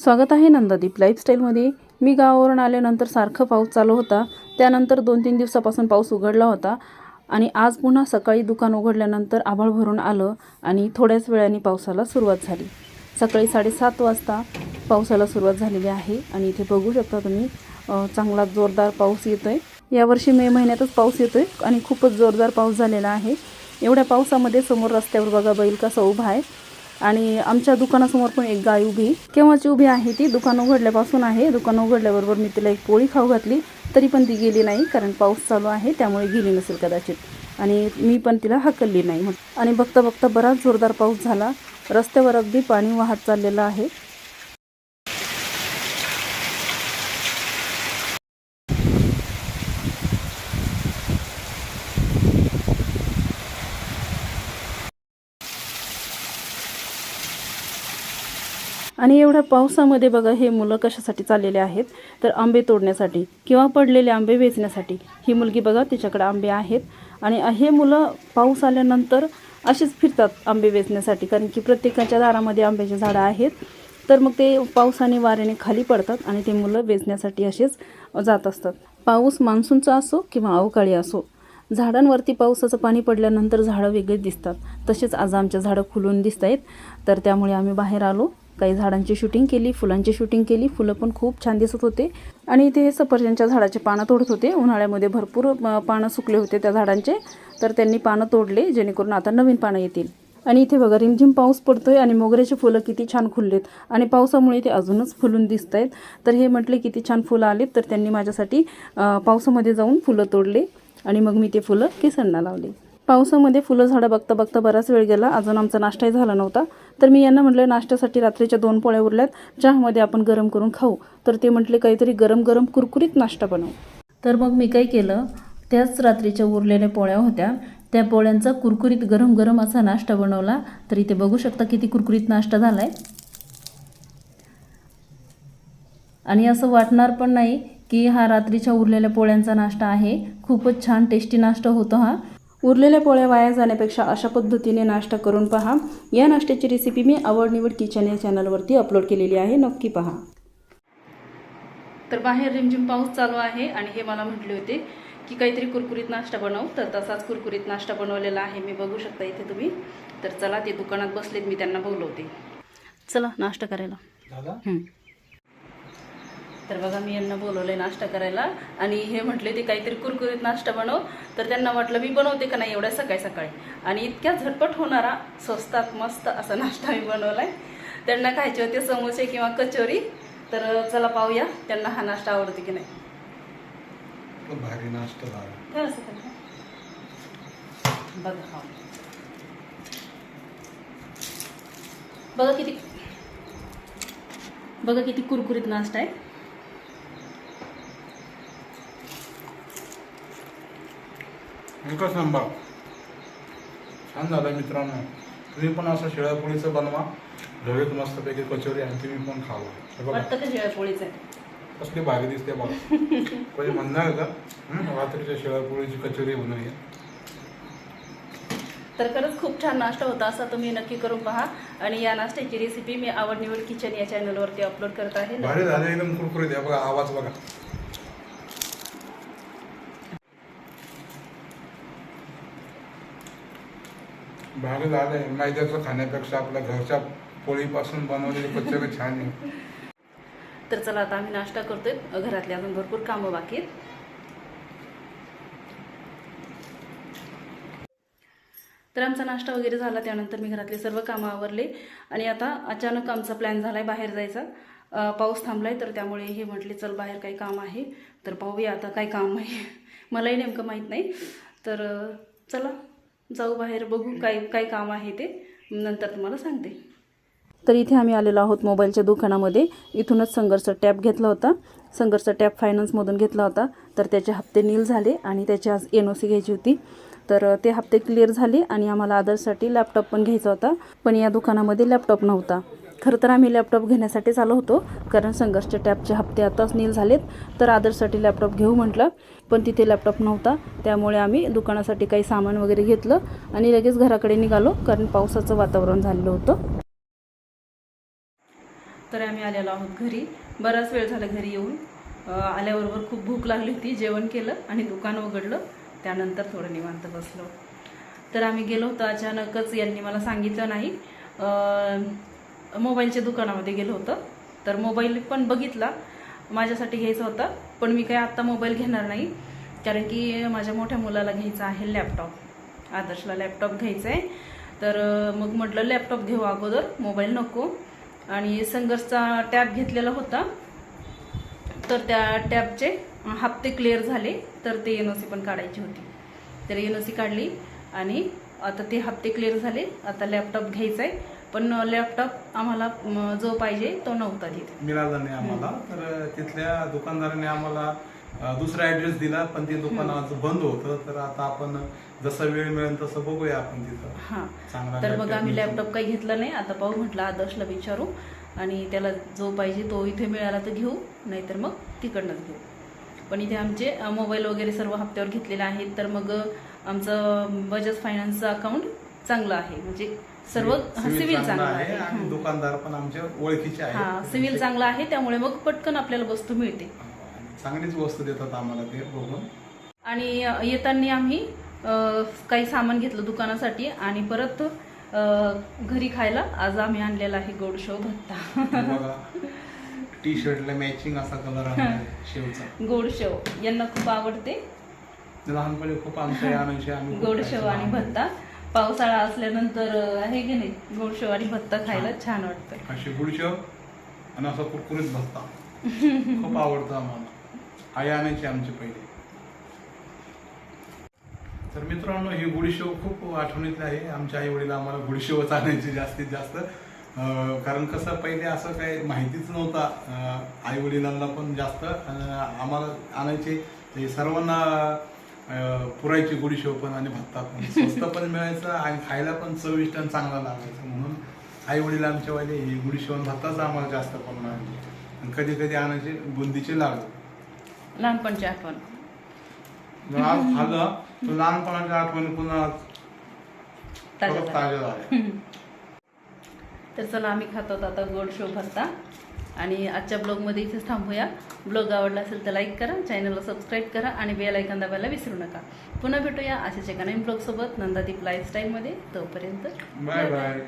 स्वागत आहे नंदादीप लाईफस्टाईलमध्ये मी गावावरून आल्यानंतर सारखं पाऊस चालू होता. त्यानंतर दोन तीन दिवसापासून पाऊस उघडला होता. आणि आज पुन्हा सकाळी दुकान उघडल्यानंतर आभाळ भरून आलं आणि थोड्याच वेळाने पावसाला सुरुवात झाली. सकाळी साडेसात वाजता पावसाला सुरुवात झालेली आहे. आणि इथे बघू शकता तुम्ही चांगला जोरदार पाऊस येतो आहे यावर्षी मे महिन्यातच पाऊस येतो आहे आणि खूपच जोरदार पाऊस झालेला आहे. एवढ्या पावसामध्ये समोर रस्त्यावर बघा बैल कसा उभा आहे. आणि आमच्या दुकानासमोर पण एक गाय उभी. केव्हाची उभी आहे ती? दुकान उघडल्यापासून आहे. दुकान उघडल्याबरोबर मी तिला एक पोळी खाऊ घातली. तरी पण ती गेली नाही कारण पाऊस चालू आहे त्यामुळे गेली नसेल कदाचित. आणि मी पण तिला हकलली नाही आणि बघता बघता बराच जोरदार पाऊस झाला. रस्त्यावर अगदी पाणी वाहत चाललेलं आहे. आणि एवढ्या पावसामध्ये बघा हे मुलं कशासाठी चाललेले आहेत? तर आंबे तोडण्यासाठी किंवा पडलेले आंबे वेचण्यासाठी. ही मुलगी बघा तिच्याकडे आंबे आहेत. आणि हे मुलं पाऊस आल्यानंतर असेच फिरतात आंबे वेचण्यासाठी कारण की प्रत्येकाच्या दारामध्ये आंब्याची झाडं आहेत. तर मग ते पावसाने वाऱ्याने खाली पडतात आणि ते मुलं वेचण्यासाठी असेच जात असतात. पाऊस मान्सूनचा असो किंवा अवकाळी असो झाडांवरती पावसाचं पाणी पडल्यानंतर झाडं वेगळीच दिसतात. तसेच आज आमच्या झाडं खुलून दिसत आहेत तर त्यामुळे आम्ही बाहेर आलो. काही झाडांची शूटिंग केली फुलांची शूटिंग केली फुलं पण खूप छान दिसत होते. आणि इथे हे सफरचंदच्या झाडाचे पानं तोडत होते. उन्हाळ्यामध्ये भरपूर पानं सुकले होते त्या झाडांचे. तर त्यांनी पानं तोडले जेणेकरून आता नवीन पानं येतील. आणि इथे बघा रिमझिम पाऊस पडतोय आणि मोगऱ्याची फुलं किती छान खुललेत. आणि पावसामुळे ते अजूनच फुलून दिसत आहेत तर हे म्हटले किती छान फुलं आलेत. तर त्यांनी माझ्यासाठी पावसामध्ये जाऊन फुलं तोडले. आणि मग मी ते फुलं केसांना लावले. पावसामध्ये फुलं झाडं बघता बघता बराच वेळ गेला. अजून आमचा नाश्ताही झाला नव्हता. तर मी यांना म्हटलं नाश्त्यासाठी रात्रीच्या दोन पोळ्या उरल्यात. चहामध्ये आपण गरम करून खाऊ. तर ते म्हटले काहीतरी गरम गरम कुरकुरीत नाश्ता बनव. तर मग मी काय केलं त्याच रात्रीच्या उरलेल्या पोळ्या होत्या. त्या पोळ्यांचा कुरकुरीत गरम गरम असा नाश्ता बनवला. तर इथे बघू शकता किती कुरकुरीत नाश्ता झाला आहे आणि असं वाटणार पण नाही की हा रात्रीच्या उरलेल्या पोळ्यांचा नाश्ता आहे. खूपच छान टेस्टी नाश्ता होतो हा. उरलेल्या पोळ्या वाया जाण्यापेक्षा अशा पद्धतीने नाश्ता करून पहा. या नाश्त्याची रेसिपी मी आवड निवड किचन या चॅनलवरती अपलोड केलेली आहे. नक्की पहा. तर बाहेर रिमझिम पाऊस चालू आहे आणि हे मला म्हटले होते की काहीतरी कुरकुरीत नाश्ता बनव. तर तसाच कुरकुरीत नाश्ता बनवलेला आहे. मी बघू शकता इथे तुम्ही. तर चला ते दुकानात बसलेत. मी त्यांना बोलवते. चला नाश्ता करायला. हं. तर बघा मी यांना बोलवलंय नाश्ता करायला. आणि हे म्हटले ते काहीतरी कुरकुरीत नाश्ता बनव. तर त्यांना म्हटलं मी बनवते का नाही एवढ्या सकाळी सकाळी? आणि इतक्या झटपट होणारा स्वस्तात मस्त असा नाश्ता मी बनवलाय. त्यांना खायचे होते समोसे किंवा कचोरी. तर चला पाहूया त्यांना हा नाश्ता आवडतो की नाही. भारी नाश्ता काय असं? बघा हा. बघा किती बघा किती कुरकुरीत नाश्ता आहे. एकच नंबर. छान झालं मित्रांनो. तुम्ही पण असं शिळ्यापोळीचं बनवा. घरीच मस्तपैकी कचोरी आणि तुम्ही पण खावा. बघा. वाटतं का जेव्हा पोळीचं? आहे कसली भारी दिसते बघा. कोणी म्हणणार का? रात्रीच्या शिळ्यापोळीची कचोरी बनवूया तर खरंच खूप छान नाश्ता होता असा तुम्ही नक्की करून पहा. आणि या नाश्त्याची रेसिपी मी आवड निवड किचन या चॅनलवरती अपलोड करत आहे. भारी झालं एकदम कुरकुरीत आहे. बघा आवाज बघा. भारी झालंय मैद्याचं खाण्यापेक्षा आपल्या घरच्या पोळीपासून बनवलेली कचोरी छान आहे. तर चला आता आम्ही नाश्ता करतोय. घरातले अजून भरपूर कामं बाकी आहेत. तर आमचा नाश्ता वगैरे झाला. त्यानंतर मी घरातले सर्व कामं आवरले. आणि आता अचानक आमचा प्लॅन झाला आहे बाहेर जायचा. पाऊस थांबलाय तर त्यामुळे हे म्हटले चल बाहेर काही काम आहे. तर पाहूया आता काय काम आहे. मलाही नेमकं माहीत नाही. तर चला. जाऊ बाहेर बघू काय काय काम आहे ते. नंतर तुम्हाला सांगते. तर इथे आम्ही आलेलो आहोत मोबाईलच्या दुकानामध्ये. इथूनच संघर्ष टॅब घेतला होता. संघर्ष टॅब फायनान्समधून घेतला होता. तर त्याचे हप्ते नील झाले आणि त्याची आज एन ओ सी घ्यायची होती. तर ते हप्ते क्लिअर झाले आणि आम्हाला आदरसाठी लॅपटॉप पण घ्यायचा होता. पण या दुकानामध्ये लॅपटॉप नव्हता. खरं तर आम्ही लॅपटॉप घेण्यासाठीच आलो होतो कारण संघर्षच्या टॅबचे हप्ते आताच नील झालेत. तर आदर्शसाठी लॅपटॉप घेऊ म्हटलं पण तिथे लॅपटॉप नव्हता. त्यामुळे आम्ही दुकानासाठी काही सामान वगैरे घेतलं आणि लगेच घराकडे निघालो कारण पावसाचं वातावरण झालेलं होतं. तर आम्ही आलेलो आहोत घरी. बराच वेळ झाला घरी येऊन. आल्याबरोबर खूप भूक लागली होती जेवण केलं आणि दुकान उघडलं. त्यानंतर थोडं निवांत बसलो. तर आम्ही गेलो होतो अचानकच यांनी मला सांगितलं नाही. मोबाईलच्या दुकानामध्ये गेलो होतं. तर मोबाईल पण बघितला. माझ्यासाठी घ्यायचा होता पण मी काय आत्ता मोबाईल घेणार नाही. कारण की माझ्या मोठ्या मुलाला घ्यायचा आहे लॅपटॉप. आदर्शला लॅपटॉप घ्यायचा आहे तर मग म्हटलं लॅपटॉप घेऊ अगोदर मोबाईल नको. आणि संघर्षचा टॅब घेतलेला होता. तर त्या टॅबचे हप्ते क्लिअर झाले तर ते एन ओ सी पण काढायची होती. तर एन ओ सी काढली आणि आता ते हप्ते क्लिअर झाले. आता लॅपटॉप घ्यायचा आहे पण लॅपटॉप आम्हाला जो पाहिजे तो नव्हता तिथे. मिळाला नाही आम्हाला. तर तिथल्या दुकानदाराने आम्हाला दुसरा ऍड्रेस दिला पण ते दुकान आज बंद होतं. तर आता आपण जसा वेळ मिळेल तसं बघूया आपण तिथं. हां. चांगला तर मग आम्ही. लॅपटॉप काही घेतला नाही. आता पाहू म्हटलं आदर्शला विचारू. आणि त्याला जो पाहिजे तो इथे मिळाला तर घेऊ. नाहीतर मग तिकडनंच घेऊ. पण इथे आमचे मोबाईल वगैरे सर्व हप्त्यावर घेतलेले आहेत. तर मग आमचं बजाज फायनान्सचं अकाउंट चांगलं आहे. म्हणजे सर्व सिव्हिल चांगलं आहे आणि. दुकानदार पण आमच्या ओळखीचे हा आहेत सिव्हिल चांगलं आहे त्यामुळे मग पटकन आपल्याला वस्तू मिळते. चांगलीच वस्तू देतात आम्हाला ते बघून. आणि अ, येताना आम्ही अ, काही सामान घेतलं दुकानासाठी आणि परत अ, घरी खायला आज आम्ही आणलेला आहे गोड शो भत्ता. बघा टी शर्टला मॅचिंग असा कलर आहे शेवचा. गोड शेव यांना खूप आवडते. लहानपणी खूप आमच्या आणायचे आम्ही खूप गोड खायचो शेव आणि. भत्ता. पावसाळा असल्यानंतर आहे की नाही? गोड शेव आणि भत्ता खायला छान वाटतं. अशी गुडशेव आणि असा कुरकुरीत भत्ता. खूप आवडतं आम्हाला. आई आणायची आमची पहिले. तर मित्रांनो ही गुडशेव खूप आठवणीतली आहे. आमच्या आई वडील आम्हाला गुडशेवच आणायचे जास्तीत जास्त. कारण कसं पहिले असं काही माहितीच नव्हता. आई वडिलांना पण जास्त आम्हाला आणायचे. ते सर्वांना पुरायची गुडशेव पण आणि भत्ता. पण स्वस्त पण मिळायचं आणि खायला पण चविष्ट आणि चांगला लागायचं. म्हणून आई वडील आमच्या वाले ही गुडशेव आणि भत्ताच आम्हाला जास्त आणायचे आणि कधी कधी आणायचे बुंदीचे लाडू. लहानपणची आठवण. आज खाल्लं तर लहानपणाच्या आठवणी पुन्हा ताज्या झाल्या. तर चला आम्ही खातो आता गोड शेव भरता. आणि आजच्या ब्लॉगमध्ये इथेच थांबूया. ब्लॉग आवडला असेल तर लाईक करा चॅनलला सबस्क्राईब करा आणि बेल ऐकन दाबायला विसरू नका. पुन्हा भेटूया अशाच एका नवीन ब्लॉगसोबत नंदादीप लाईफस्टाईलमध्ये तोपर्यंत बाय बाय